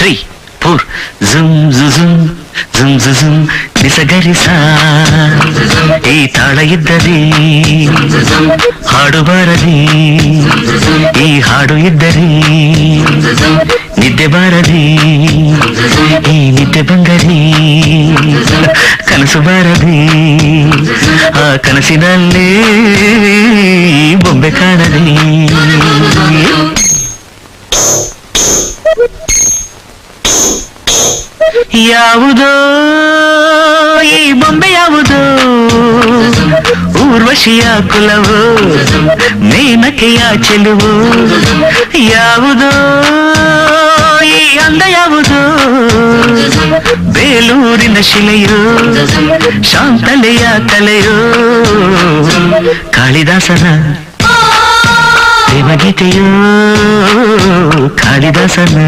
three four ಜುಮ್ ಜುಜುಮ್ ಜುಮ್ ಜುಜುಮ್ ನಿಸಗರಿಸ ಈ ತಾಳ ಇದ್ದರೆ ಹಾಡು ಬಾರದೆ ಈ ಹಾಡು ಇದ್ದರೆ ನಿದ್ದೆ ಬಾರದೆ ಈ ನಿದ್ದೆ ಬಂದರೆ ಕನಸು ಬಾರದೆ ಆ ಕನಸಿನಲ್ಲೇ ಬೊಂಬೆ ಕಾಣದೆ ಯಾವುದೋ ಈ ಬೊಂಬೆ ಯಾವುದೋ ಊರ್ವಶಿಯ ಕುಲವು ಮೇನಕೆಯ ಚೆಲುವು ಯಾವುದೋ ಈ ಅಂದ ಯಾವುದು ಬೇಲೂರಿನ ಶಿಲೆಯೋ ಶಾಂತಲೆಯ ಕಲೆಯೋ ಕಾಳಿದಾಸನ ಪ್ರೇಮಗೀತೆಯೋ ಕಾಳಿದಾಸನ